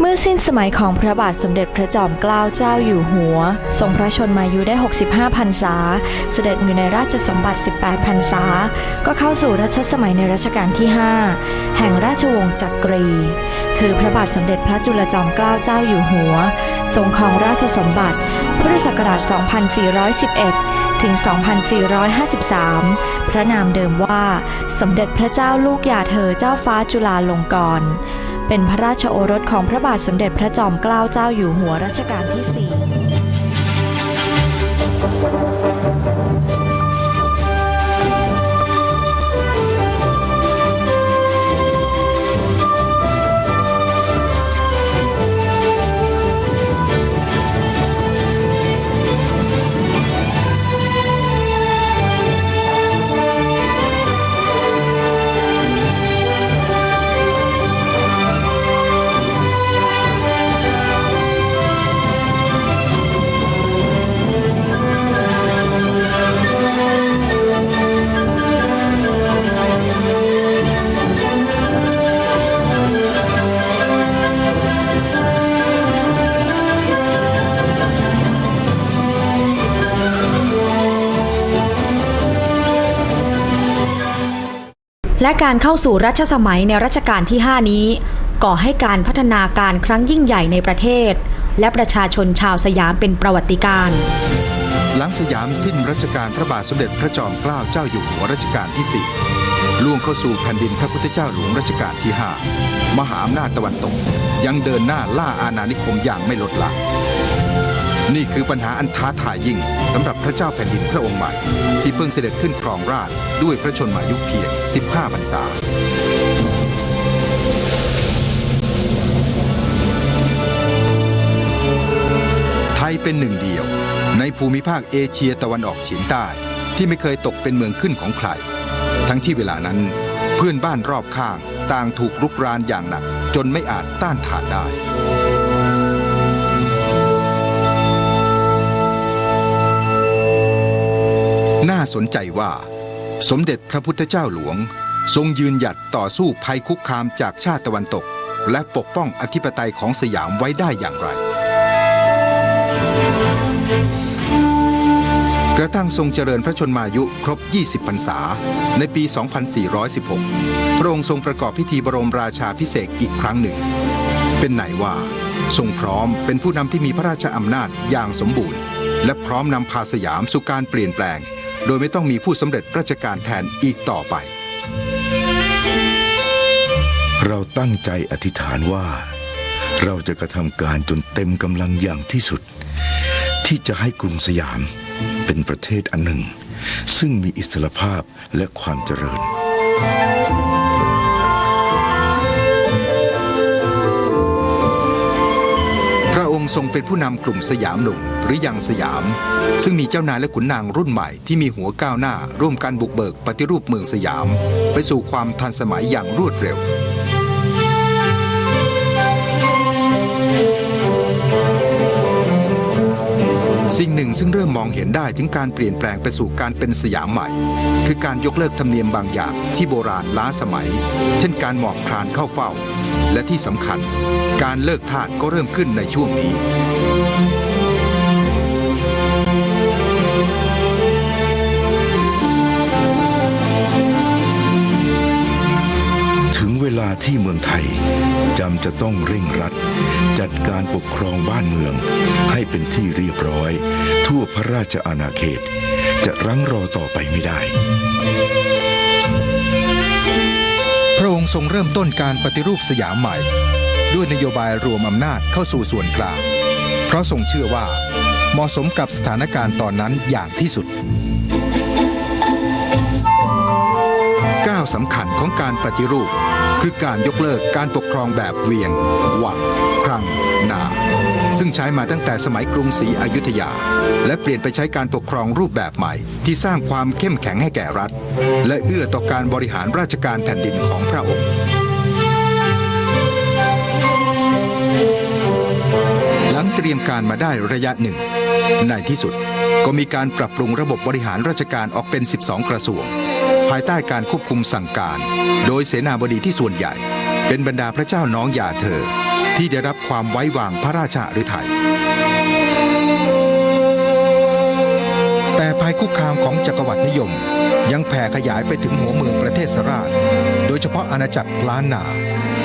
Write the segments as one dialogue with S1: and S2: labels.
S1: เมื่อสิ้นสมัยของพระบาทสมเด็จพระจอมเกล้าเจ้าอยู่หัว ทรงพระชนมายุได้ 65พรรษา เสด็จอยู่ในราชสมบัติ 18พรรษา ก็เข้าสู่รัชสมัยในรัชกาลที่ 5 แห่งราชวงศ์จักรี คือพระบาทสมเด็จพระจุลจอมเกล้าเจ้าอยู่หัว ทรงครองราชสมบัติ พุทธศักราช 2411 ถึง 2453 พระนามเดิมว่า สมเด็จพระเจ้าลูกยาเธอเจ้าฟ้าจุฬาลงกรณ์ เป็นพระราชโอรสของพระบาทสมเด็จพระจอมเกล้าเจ้าอยู่หัวรัชกาลที่ 4
S2: และการเข้าสู่รัชสมัยในรัชกาลที่ 5 นี้ ก่อให้การพัฒนาการครั้งยิ่งใหญ่ในประเทศ และประชาชนชาวสยามเป็นประวัติการณ์
S3: หลังสยามสิ้นรัชกาลพระบาทสมเด็จพระจอมเกล้าเจ้าอยู่หัวรัชกาลที่ 4 ล่วงเข้าสู่แผ่นดินพระพุทธเจ้าหลวงรัชกาลที่ 5 มหาอำนาจตะวันตก ยังเดินหน้าล่าอาณานิคมอย่างไม่ลดละ นี่คือปัญหาอันท้าทายยิ่งสำหรับพระเจ้าแผ่นดินพระองค์ใหม่ ที่เพิ่งเสด็จขึ้นครองราชด้วยพระชนมายุเพียง 15 พรรษา ไทยเป็นหนึ่งเดียว ในภูมิภาคเอเชียตะวันออกเฉียงใต้ ที่ไม่เคยตกเป็นเมืองขึ้นของใคร ทั้งที่เวลานั้น เพื่อนบ้านรอบข้างต่างถูกรุกรานอย่างหนัก จนไม่อาจต้านทานได้ น่าสนใจว่า สมเด็จพระพุทธเจ้าหลวง ทรงยืนหยัดต่อสู้ภัยคุกคามจากชาติตะวันตก และปกป้องอธิปไตยของสยามไว้ได้อย่างไร กระทั่งทรงเจริญพระชนมายุครบ 20 พรรษา ในปี 2416 พระองค์ทรงประกอบพิธีบรมราชาพิเศษอีกครั้งหนึ่ง เป็นไหนว่าทรงพร้อมเป็นผู้นำที่มีพระราชอำนาจอย่างสมบูรณ์ และพร้อมนำพาสยามสู่การเปลี่ยนแปลง โดยไม่ต้องมีผู้สำเร็จราชการแทนอีกต่อไป
S4: เราตั้งใจอธิษฐานว่า เราจะกระทำการจนเต็มกำลังอย่างที่สุด ที่จะให้กรุงสยามเป็นประเทศอันหนึ่ง ซึ่งมีอิสรภาพและความเจริญ
S3: ค์ทรงเป็นผู้นำกลุ่มสยามหนุ่มหรือยังสยาม ซึ่งมีเจ้านายและขุนนางรุ่นใหม่ที่มีหัวก้าวหน้า ร่วมกันบุกเบิกปฏิรูปเมืองสยาม ไปสู่ความทันสมัยอย่างรวดเร็ว สิ่งหนึ่งซึ่งเริ่มมองเห็นได้ถึงการเปลี่ยนแปลงไปสู่การเป็นสยามใหม่ คือการยกเลิกธรรมเนียมบางอย่างที่โบราณล้าสมัย เช่นการหมอบคลานเข้าเฝ้า และที่สำคัญ การเลิกทาสก็เริ่มขึ้นในช่วงนี้
S4: ถึงเวลาที่เมืองไทยจำจะต้องเร่งรัด จัดการปกครองบ้านเมือง ให้เป็นที่เรียบร้อย ทั่วพระราชอาณาเขต จะรั้งรอต่อไปไม่ได้
S3: พระองค์ทรงเริ่มต้นการปฏิรูปสยามใหม่ ด้วยนโยบายรวมอำนาจเข้าสู่ส่วนกลาง เพราะทรงเชื่อว่า เหมาะสมกับสถานการณ์ตอนนั้นอย่างที่สุดก้าวสำคัญของการปฏิรูป คือการยกเลิกการปกครองแบบเวียงหวัง ครังนา ซึ่งใช้มาตั้งแต่สมัยกรุงศรีอยุธยา และเปลี่ยนไปใช้การปกครองรูปแบบใหม่ ที่สร้างความเข้มแข็งให้แก่รัฐ และเอื้อต่อการบริหารราชการแผ่นดินของพระองค์หลังเตรียมการมาได้ระยะหนึ่ง ในที่สุดก็มีการปรับปรุงระบบบริหารราชการออกเป็น 12 กระทรวง ภายใต้การควบคุมสั่งการ โดยเสนาบดีที่ส่วนใหญ่ เป็นบรรดาพระเจ้าน้องยาเธอ ที่ได้รับความไว้วางพระราชาฤทัยแต่ภัยคุกคามของจักรวรรดินิยม ยังแผ่ขยายไปถึงหัวเมืองประเทศสราช โดยเฉพาะอาณาจักรล้านนา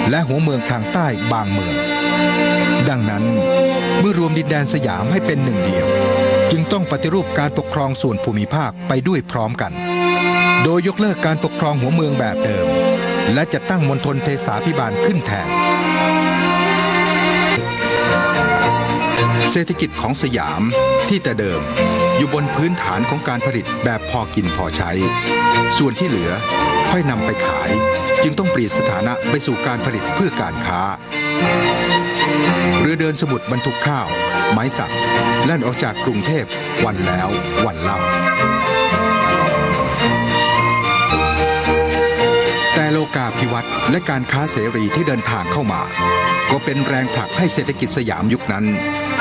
S3: และหัวเมืองทางใต้บางเมือง ดังนั้นเมื่อรวมดินแดนสยามให้เป็นหนึ่งเดียว จึงต้องปฏิรูปการปกครองส่วนภูมิภาคไปด้วยพร้อมกัน โดยยกเลิกการปกครองหัวเมืองแบบเดิม และจะตั้งมณฑลเทสาพิบาลขึ้นแทน เศรษฐกิจของสยามที่แต่เดิม อยู่บนพื้นฐานของการผลิตแบบพอกินพอใช้ ส่วนที่เหลือค่อยนำไปขาย จึงต้องเปลี่ยนสถานะไปสู่การผลิตเพื่อการค้า เรือเดินสมุทรบรรทุกข้าว ไม้สักแล่นออกจากกรุงเทพวันแล้ววันเล่า กาภิวัตน์และการค้าเสรีที่เดินทางเข้ามา ก็เป็นแรงผลักให้เศรษฐกิจสยามยุคนั้น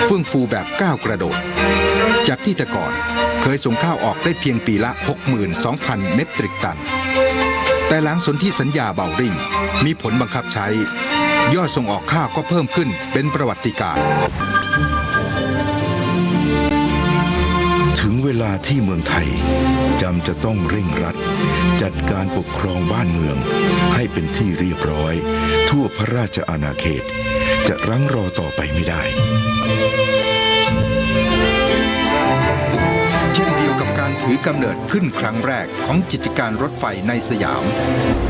S3: เฟื่องฟูแบบก้าวกระโดด จากที่แต่ก่อนเคยส่งข้าวออกได้เพียงปีละ 62,000 เมตริกตัน แต่หลังสนธิสัญญาเบาริ่ง มีผลบังคับใช้ ยอดส่งออกข้าวก็เพิ่มขึ้นเป็นประวัติการณ์
S4: ลาที่เมืองไทยจำจะต้องเร่งรัด จัดการปกครองบ้านเมือง ให้เป็นที่เรียบร้อย ทั่วพระราชอาณาเขต จะรั้งรอต่อไปไม่ได้
S3: เช่นเดียวกับการถือกำเนิดขึ้นครั้งแรกของกิจการรถไฟในสยาม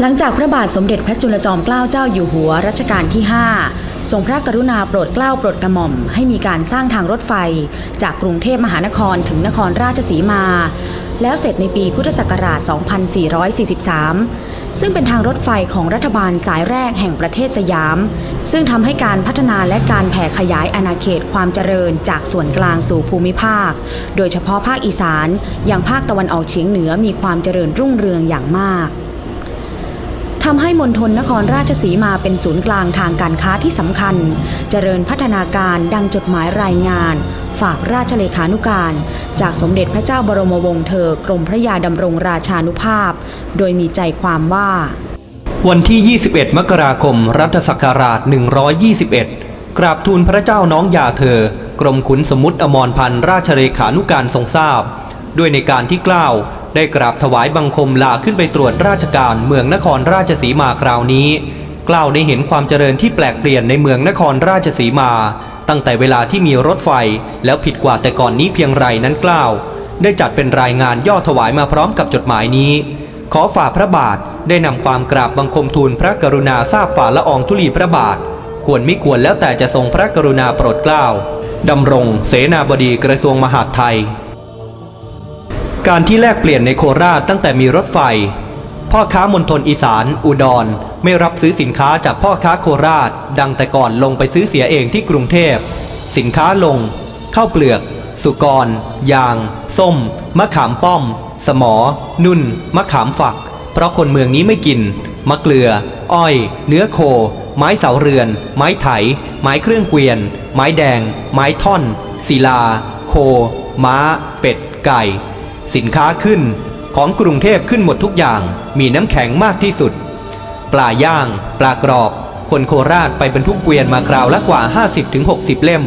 S2: หลังจากพระบาทสมเด็จพระจุลจอมเกล้าเจ้าอยู่หัวรัชกาลที่ 5 ทรงพระกรุณาโปรดเกล้าโปรดกระหม่อมให้มีการสร้างทางรถไฟ จากกรุงเทพมหานครถึงนครราชสีมา แล้วเสร็จในปีพุทธศักราช 2443 ซึ่งเป็นทางรถไฟของรัฐบาลสายแรกแห่งประเทศสยาม ซึ่งทำให้การพัฒนาและการแผ่ขยายอาณาเขตความเจริญจากส่วนกลางสู่ภูมิภาค โดยเฉพาะภาคอีสานอย่างภาคตะวันออกเฉียงเหนือมีความเจริญรุ่งเรืองอย่างมาก ทำให้มณฑลนครราชสีมาเป็นศูนย์กลางทางการค้าที่สำคัญ เจริญพัฒนาการดังจดหมายรายงาน ฝากราชเลขานุการ จากสมเด็จพระเจ้าบรมวงศ์เธอกรมพระยาดำรงราชานุภาพ โดยมีใจความว่า
S5: วันที่ 21 มกราคม รัฐศักราช 121 กราบทูลพระเจ้าน้องยาเธอ กรมขุนสมุทรอมรพันธ์ราชเลขานุการทรงทราบ ด้วยในการที่กล้าว ได้กราบถวายบังคมลาขึ้นไปตรวจราชการเมืองนครราชสีมาคราวนี้ กล่าวได้เห็นความเจริญที่แปลกเปลี่ยนในเมืองนครราชสีมา ตั้งแต่เวลาที่มีรถไฟ แล้วผิดกว่าแต่ก่อนนี้เพียงไรนั้นกล่าว ได้จัดเป็นรายงานย่อถวายมาพร้อมกับจดหมายนี้ ขอฝ่าพระบาทได้นำความกราบบังคมทูลพระกรุณาทราบฝ่าละอองธุลีพระบาท ควรไม่ควรแล้วแต่จะทรงพระกรุณาโปรดเกล้าดำรง เสนาบดีกระทรวงมหาดไทย การที่แลกเปลี่ยนในโคราชตั้งแต่มีรถไฟ พ่อค้ามณฑลอีสาน อุดร ไม่รับซื้อสินค้าจากพ่อค้าโคราช ดังแต่ก่อนลงไปซื้อเสียเองที่กรุงเทพ สินค้าลงข้าวเปลือก สุกร ยาง ส้ม มะขามป้อม สมอ นุ่น มะขามฝัก เพราะคนเมืองนี้ไม่กิน มะเกลือ อ้อย เนื้อโค ไม้เสาเรือน ไม้ไถ ไม้เครื่องเกวียน ไม้แดง ไม้ท่อน ศิลา โค ม้า เป็ด ไก่ สินค้าขึ้นของกรุงเทพขึ้นหมดทุกอย่าง มีน้ำแข็งมากที่สุด ปลาย่าง ปลากรอบ คนโคราชไปบรรทุกเกวียนมาคราวละกว่า 50-60 เล่ม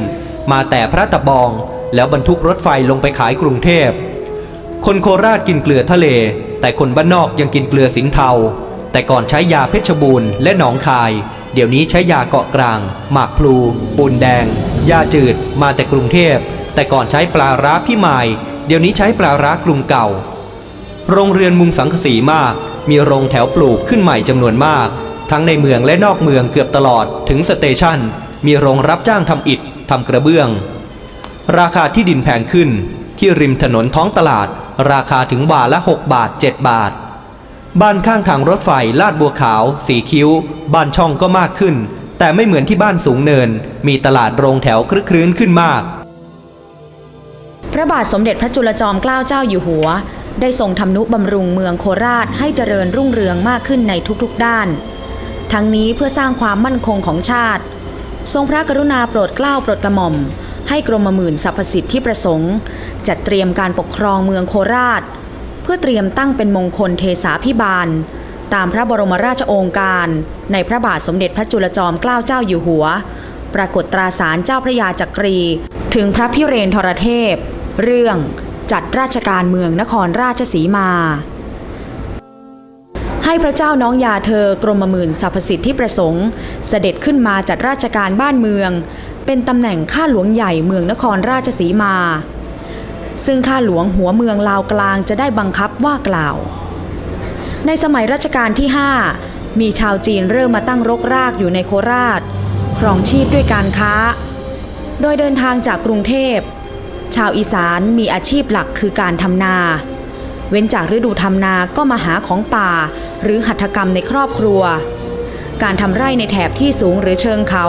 S5: มาแต่พระตะบอง แล้วบรรทุกรถไฟลงไปขายกรุงเทพ คนโคราชกินเกลือทะเล แต่คนบ้านนอกยังกินเกลือสินเทา แต่ก่อนใช้ยาเพชรบูรณ์และหนองคาย เดี๋ยวนี้ใช้ยาเกาะกลาง หมากพลูปูนแดง ยาจืด มาแต่กรุงเทพ แต่ก่อนใช้ปลาร้าพี่มาย เดี๋ยวนี้ใช้ปลาร้ากรุงเก่า โรงเรือนมุงสังกสีมาก มีโรงแถวปลูกขึ้นใหม่จำนวนมาก ทั้งในเมืองและนอกเมืองเกือบตลอดถึงสเตชันมีโรงรับจ้างทำอิฐทำกระเบื้อง ราคาที่ดินแพงขึ้น ที่ริมถนนท้องตลาด ราคาถึงบาทละ 6 บาท 7 บาท บ้านข้างทางรถไฟลาดบัวขาว สีคิ้ว บ้านช่องก็มากขึ้น แต่ไม่เหมือนที่บ้านสูงเนิน มีตลาดโรงแถวคลึกครื้นขึ้นมาก
S2: พระบาทสมเด็จพระจุลจอมเกล้าเจ้าอยู่หัว ได้ทรงทำนุบำรุงเมืองโคราชให้เจริญรุ่งเรืองมากขึ้นในทุกๆด้าน ทั้งนี้เพื่อสร้างความมั่นคงของชาติ ทรงพระกรุณาโปรดเกล้าโปรดกระหม่อม ให้กรมหมื่นสรรพสิทธิประสงค์ จัดเตรียมการปกครองเมืองโคราช เพื่อเตรียมตั้งเป็นมงคลเทสาพิบาล ตามพระบรมราชโองการ ในพระบาทสมเด็จพระจุลจอมเกล้าเจ้าอยู่หัว ปรากฏตราสารเจ้าพระยาจักรี ถึงพระพิเรนทรเทพ เรื่องจัดราชการเมืองนครราชสีมา ให้พระเจ้าน้องยาเธอกรมหมื่นสรรพสิทธิประสงค์ เสด็จขึ้นมาจัดราชการบ้านเมือง เป็นตำแหน่งข้าหลวงใหญ่เมืองนครราชสีมา ซึ่งข้าหลวงหัวเมืองลาวกลางจะได้บังคับว่ากล่าว ในสมัยรัชกาลที่ 5 มีชาวจีนเริ่มมาตั้งรกรากอยู่ในโคราช ครองชีพด้วยการค้า โดยเดินทางจากกรุงเทพ ชาวอีสานมีอาชีพหลักคือการทำนา เว้นจากฤดูทำนาก็มาหาของป่า หรือหัตถกรรมในครอบครัว การทำไร่ในแถบที่สูงหรือเชิงเขา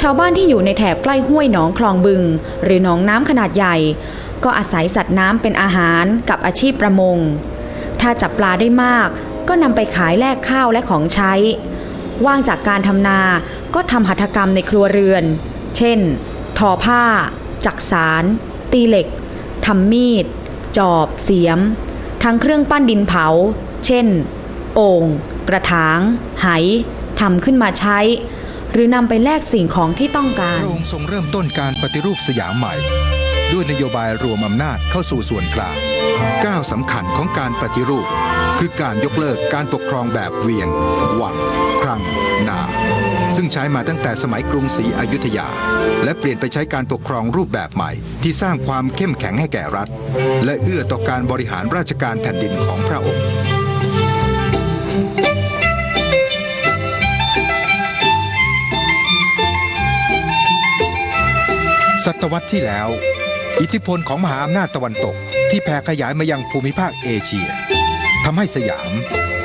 S2: ชาวบ้านที่อยู่ในแถบใกล้ห้วยหนองคลองบึง หรือหนองน้ำขนาดใหญ่ ก็อาศัยสัตว์น้ำเป็นอาหารกับอาชีพประมง ถ้าจับปลาได้มากก็นำไปขายแลกข้าวและของใช้ ว่างจากการทำนาก็ทำหัตถกรรมในครัวเรือน เช่น ทอผ้า จักสารตีเหล็กทำมีด จอบ เสียม ทั้งเครื่องปั้นดินเผา เช่น โอ่ง กระถาง ไหทำขึ้นมาใช้ หรือนำไปแลกสิ่งของที่ต้องกา
S3: พ
S2: ระ
S3: องค์ทรงเริ่มต้นการปฏิรูปสยามใหม่ ด้วยนโยบายรวมอำนาจเข้าสู่ส่วนกลาง ก้าวสำคัญของการปฏิรูป คือการยกเลิกการปกครองแบบเวียง หวังครังนา ซึ่งใช้มาตั้งแต่สมัยกรุงศรีอยุธยา และเปลี่ยนไปใช้การปกครองรูปแบบใหม่ ที่สร้างความเข้มแข็งให้แก่รัฐ และเอื้อต่อการบริหารราชการแผ่นดินของพระองค์ศตวรรษที่แล้ว อิทธิพลของมหาอำนาจตะวันตก ที่แผ่ขยายมายังภูมิภาคเอเชียทำให้สยาม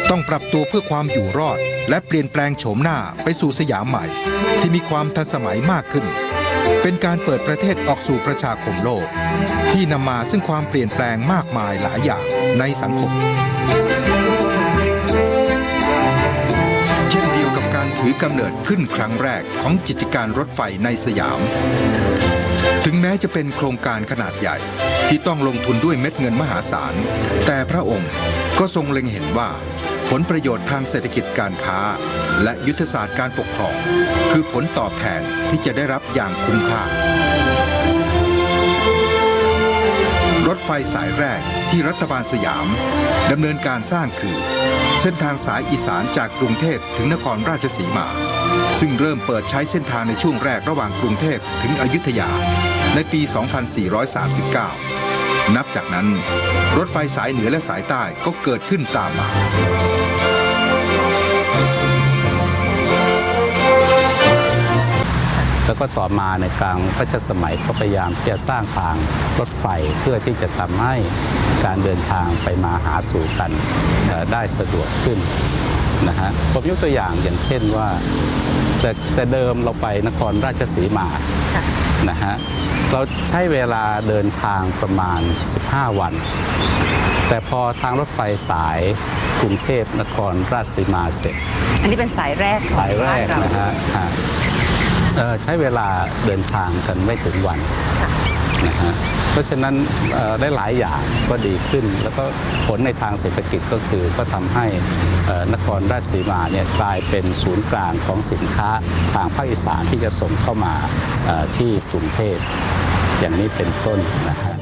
S3: ต้องปรับตัวเพื่อความอยู่รอด และเปลี่ยนแปลงโฉมหน้าไปสู่สยามใหม่ ที่มีความทันสมัยมากขึ้น เป็นการเปิดประเทศออกสู่ประชาคมโลก ที่นำมาซึ่งความเปลี่ยนแปลงมากมายหลายอย่างในสังคม เช่นเดียวกับการถือกำเนิดขึ้นครั้งแรกของกิจการรถไฟในสยาม ถึงแม้จะเป็นโครงการขนาดใหญ่ที่ต้องลงทุนด้วยเม็ดเงินมหาศาล แต่พระองค์ก็ทรงเล็งเห็นว่า ผลประโยชน์ทางเศรษฐกิจการค้า และยุทธศาสตร์การปกครอง คือผลตอบแทนที่จะได้รับอย่างคุ้มค่า รถไฟสายแรกที่รัฐบาลสยามดำเนินการสร้างคือ เส้นทางสายอีสานจากกรุงเทพถึงนครราชสีมา ซึ่งเริ่มเปิดใช้เส้นทางในช่วงแรกระหว่างกรุงเทพถึงอยุธยาในปี 2439 นับจากนั้น รถไฟสายเหนือและสายใต้ก็เกิดขึ้นตามมา
S6: แล้วก็ต่อมาในกลางรัชสมัยก็พยายามที่จะสร้างทางรถไฟเพื่อที่จะทำให้การเดินทางไปมาหาสู่กันเอ่อได้สะดวกขึ้นนะฮะผมยกตัวอย่างอย่างเช่นว่าแต่แต่เดิมเราไปนครราชสีมานะฮะเราใช้เวลาเดินทางประมาณ 15 วัน แต่พอทางรถไฟสายกรุงเทพนครราชสีมาเสร็จ
S7: อันนี้เป็นสายแรกของ
S6: สายแรก
S7: บ้าเา
S6: นะฮะฮะเอ่อ ใช้เวลาเดินทางกันไม่ถึงวันนะฮะเพราะฉะนั้นเอ่อได้หลายอย่างก็ดีขึ้น แล้วก็ผลในทางเศรษฐกิจก็คือก็ทำให้เอ่อนครราชสีมาเนี่ยกลายเป็นศูนย์กลางของสินค้าทางภาคอีสานที่จะส่งเข้ามาเอ่อที่กรุงเทพอย่างนี้เป็นต้นนะฮะ